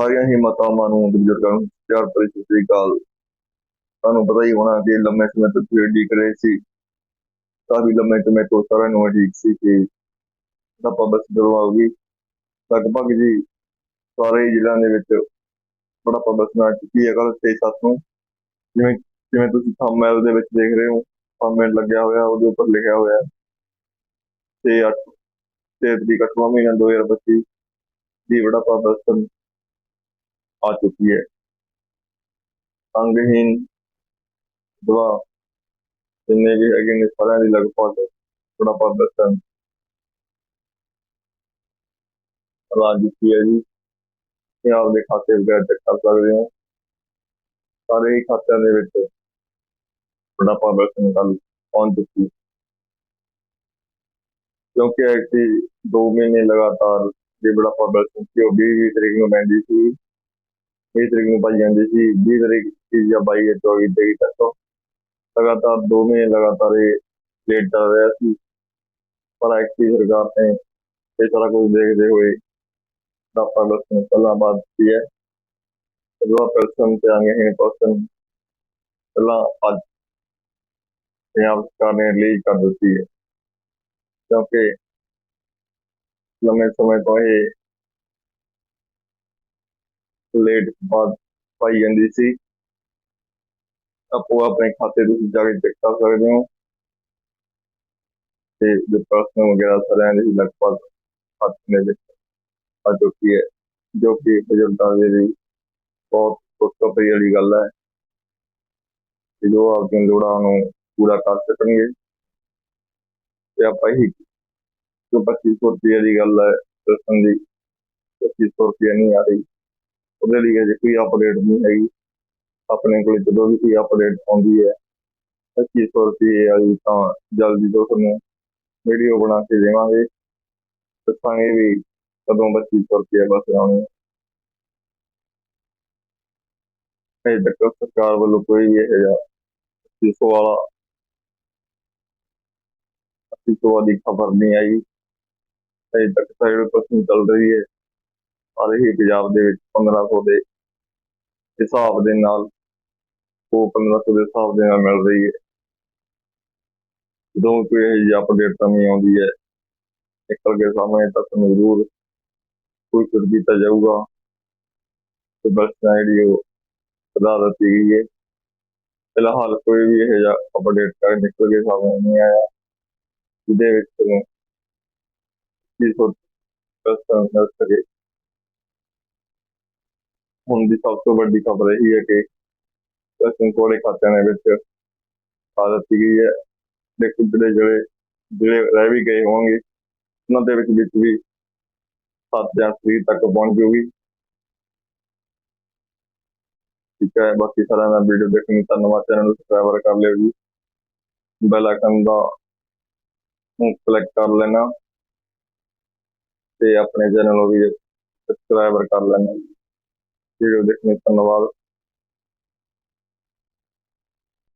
ਸਾਰੀਆਂ ਹੀ ਮਾਤਾਵਾਂ ਨੂੰ, ਬਜ਼ੁਰਗਾਂ ਨੂੰ, ਪਿਆਰ ਭਰੀ ਸਤਿ ਸ੍ਰੀ ਅਕਾਲ। ਤੁਹਾਨੂੰ ਪਤਾ ਹੀ ਹੋਣਾ ਕਿ ਲੰਮੇ ਸਮੇਂ ਤੋਂ ਤੁਸੀਂ ਉਡੀਕ ਰਹੇ ਸੀ। ਕਾਫੀ ਲੰਮੇ ਸਮੇਂ ਤੋਂ ਸਾਰਿਆਂ ਨੂੰ ਉਡੀਕ ਸੀ ਕਿ ਆਪਾਂ ਬੱਸ ਜਦੋਂ ਲਗਭਗ ਜੀ ਸਾਰੇ ਹੀ ਜ਼ਿਲ੍ਹਿਆਂ ਦੇ ਵਿੱਚ ਬੜਾ ਬੱਸ ਆ ਚੁੱਕੀ ਹੈ ਕੱਲ 6-7 ਨੂੰ। ਜਿਵੇਂ ਜਿਵੇਂ ਤੁਸੀਂ ਥੰਬਨੇਲ ਦੇ ਵਿੱਚ ਦੇਖ ਰਹੇ ਹੋ ਥੰਬਨੇਲ ਲੱਗਿਆ ਹੋਇਆ, ਉਹਦੇ ਉੱਪਰ ਲਿਖਿਆ ਹੋਇਆ ਹੈ। ਤੇ 8 ਤੇ ਤਰੀਕ 8ਵਾਂ ਮਹੀਨਾ 2025 ਦੀ ਬੜਾ ਬੱਸ ਆ ਚੁੱਕੀ ਹੈ। ਅੰਗਹੀਨ ਦਵਾ ਜਿੰਨੇ ਵੀ ਹੈਗੇ ਨੇ ਸਾਰਿਆਂ ਦੀ ਲਗਭਗ ਬੜਾ ਬੱਸ ਲਾ ਦਿੱਤੀ ਹੈ ਜੀ। ਤੇ ਆਪਦੇ ਖਾਤੇ ਵਗੈਰਾ ਚੈੱਕ ਕਰ ਸਕਦੇ ਹੋ। ਸਾਰੇ ਹੀ ਖਾਤਿਆਂ ਦੇ ਵਿੱਚ ਬੜਾ ਬੱਸ ਕੱਲ ਪਹੁੰਚ ਚੁੱਕੀ। ਕਿਉਂਕਿ ਐਕਟੀ 2 ਮਹੀਨੇ ਲਗਾਤਾਰ ਜੇ ਬੜਾ ਬੱਸ ਸੀ, ਉਹ 20 ਤਰੀਕ ਨੂੰ ਪੈਂਦੀ ਸੀ। 20 ਤਰੀਕ ਨੂੰ ਪਾਈ ਜਾਂਦੀ ਸੀ 20 ਤਰੀਕ ਦੀ ਜਾਂ 22 ਜਾਂ 24 ਤਰੀਕ ਤੱਕ ਲਗਾਤਾਰ 2 ਮਹੀਨੇ ਲਗਾਤਾਰ ਇਹ ਲੇਟ ਚੱਲ ਰਿਹਾ ਸੀ ਪਰ ਐਕਟੀ ਸਰਕਾਰ ਨੇ ਇਹ ਸਾਰਾ ਕੁਝ ਦੇਖਦੇ ਹੋਏ ਆਪਾਂ ਬਸ ਨੂੰ ਪਹਿਲਾਂ ਬਾਅਦ ਦਿੱਤੀ ਹੈ ਜਦੋਂ ਪਰਸਨ ਤੇ ਆਗੇ ਹੈ ਪਰਸਨ ਪਹਿਲਾਂ ਅੱਜ ਪੰਜਾਬ ਸਰਕਾਰ ਨੇ ਰਿਲੀਜ਼ ਕਰ ਦਿੱਤੀ ਹੈ ਕਿਉਂਕਿ ਲੰਮੇ ਸਮੇਂ ਤੋਂ ਇਹ ਲੇਟ ਬਾਅਦ ਪਾਈ ਜਾਂਦੀ ਸੀ। ਆਪੋ ਆਪਣੇ ਖਾਤੇ ਤੁਸੀਂ ਜਾ ਕੇ ਚੈੱਕ ਕਰ ਸਕਦੇ ਹੋ। ਤੇ ਜੋ ਪਰਸਨ ਵਗੈਰਾ ਸਾਰਿਆਂ ਦੇ ਲਗਭਗ ਖਾਤੇ ਦੇ ਵਿੱਚ ਆ ਚੁੱਕੀ ਹੈ, ਜੋ ਕਿ ਬਜ਼ੁਰਗਾਂ ਦੇ ਲਈ ਬਹੁਤ ਖੁਸ਼ਖਬਰੀ ਪਈ ਵਾਲੀ ਗੱਲ ਹੈ। ਕਿ ਜੋ ਆਪਣੀਆਂ ਲੋੜਾਂ ਨੂੰ ਪੂਰਾ ਕਰ ਸਕਣਗੇ। ਤੇ ਆਪਾਂ ਹੀ ਜੋ 2500 ਰੁਪਏ ਦੀ ਗੱਲ ਹੈ, ਦੱਸਣ ਦੀ 2500 ਰੁਪਏ ਨਹੀਂ ਆ ਰਹੀ। ਉਹਦੇ ਲਈ ਅਜੇ ਕੋਈ ਅਪਡੇਟ ਨਹੀਂ ਹੈਗੀ। ਆਪਣੇ ਕੋਲ ਜਦੋਂ ਵੀ ਕੋਈ ਅਪਡੇਟ ਆਉਂਦੀ ਹੈ 2500 ਰੁਪਏ ਵਾਲੀ ਤਾਂ ਜਲਦੀ ਤੋਂ ਤੁਹਾਨੂੰ ਵੀਡੀਓ ਬਣਾ ਕੇ ਦੇਵਾਂਗੇ। ਦੱਸਾਂਗੇ ਵੀ ਕਦੋਂ 2500 ਰੁਪਏ ਬਸ ਆਉਣੇ ਹੈ। ਇਹ ਤੱਕ ਸਰਕਾਰ ਵੱਲੋਂ ਕੋਈ ਵੀ ਇਹ ਜਿਹਾ 2500 ਵਾਲਾ 2500 ਦੀ ਖਬਰ ਨਹੀਂ ਆਈ। ਅਜੇ ਤੱਕ ਸਾਈਡ ਪ੍ਰੋਸੈਸਿੰਗ ਚੱਲ ਰਹੀ ਹੈ ਔਰ ਇਹ ਪੰਜਾਬ ਦੇ ਵਿੱਚ 1500 ਦੇ ਹਿਸਾਬ ਦੇ ਨਾਲ ਉਹ 1500 ਦੇ ਹਿਸਾਬ ਦੇ ਨਾਲ ਮਿਲ ਰਹੀ ਹੈ। ਜਦੋਂ ਕੋਈ ਇਹ ਜਿਹੀ ਅਪਡੇਟ ਨਵੀਂ ਆਉਂਦੀ ਹੈ, ਨਿਕਲ ਕੇ ਸਾਹਮਣੇ ਤਾਂ ਤੁਹਾਨੂੰ ਜ਼ਰੂਰ ਕੋਈ ਕੁਝ ਕੀਤਾ ਜਾਊਗਾ। ਤੇ ਬਸ ਜਿਹੜੀ ਉਹ ਵਧਾ ਦਿੱਤੀ ਗਈ ਹੈ। ਫਿਲਹਾਲ ਕੋਈ ਵੀ ਇਹ ਜਿਹਾ ਅਪਡੇਟ ਕਰ ਨਿਕਲ ਕੇ ਸਾਹਮਣੇ ਨਹੀਂ ਆਇਆ। ਜਿਹਦੇ ਵਿੱਚ ਤੁਹਾਨੂੰ ਕੀ ਸੋਚ ਪ੍ਰਸਤਾਵ ਮਿਲ ਸਕੇ। ਹੁਣ ਦੀ ਸਭ ਤੋਂ ਵੱਡੀ ਖਬਰ ਇਹ ਹੈ ਕਿ ਪਰਸਨ ਕੋਲੇ ਖਾਤਿਆਂ ਦੇ ਵਿੱਚ ਆ ਦਿੱਤੀ ਗਈ ਹੈ। ਦੇਖੋ ਜਿਹੜੇ ਜਿਹੜੇ ਜਿਹੜੇ ਰਹਿ ਵੀ ਗਏ ਹੋਣਗੇ, ਉਹਨਾਂ ਦੇ ਵਿੱਚ ਵਿੱਚ ਵੀ ਸੱਤ ਜਾਂ ਤਰੀਕ ਤੱਕ ਪਹੁੰਚ ਜੂਗੀ ਠੀਕ ਹੈ, ਬਾਕੀ ਸਾਰਿਆਂ ਦਾ ਵੀਡੀਓ ਦੇਖਣ ਲਈ ਧੰਨਵਾਦ। ਚੈਨਲ ਨੂੰ ਸਬਸਕ੍ਰਾਈਬ ਕਰ ਲਿਓ ਜੀ। ਬੈਲ ਆਈਕਨ ਦਾ ਨੂੰ ਕਲਿੱਕ ਕਰ ਲੈਣਾ ਤੇ ਆਪਣੇ ਚੈਨਲ ਨੂੰ ਵੀ ਸਬਸਕ੍ਰਾਈਬ ਕਰ ਲੈਣਾ। ਵੀਡੀਓ ਦੇਖਣ ਲਈ ਧੰਨਵਾਦ